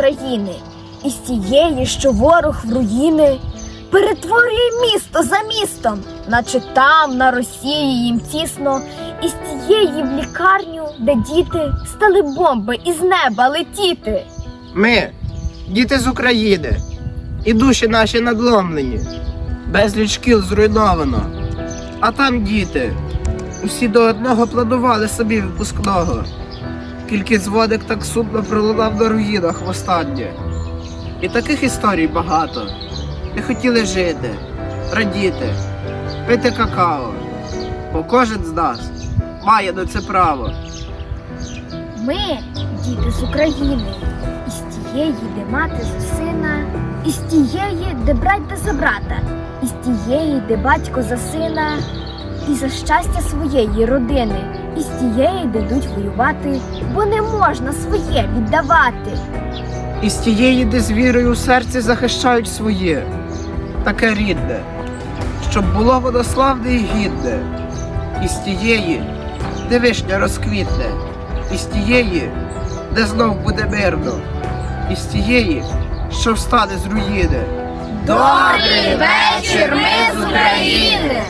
Ми, діти з України, тієї, що ворог в руїни, перетворює місто за містом, наче там, на Росії їм тісно, із тієї в лікарню, де діти стали бомби із неба летіти. Ми, діти з України, і душі наші надломлені, безліч шкіл зруйновано. А там діти, усі до одного планували собі випускного. Кількість водик так сумно пролунав на руїнах востаннє. І таких історій багато. Не хотіли жити, радіти, пити какао. Бо кожен з нас має на це право. Ми, діти з України, із тієї, де мати за сина, із тієї, де браття за брата, із тієї, де батько за сина, і за щастя своєї родини, із тієї, де йдуть воювати, бо не можна своє віддавати. Із тієї, де з вірою у серці захищають своє, таке рідне, щоб було воно славне і гідне, із тієї, де вишня розквітне, із тієї, де знов буде мирно, із тієї, що встане з руїни. Добрий вечір, ми з України!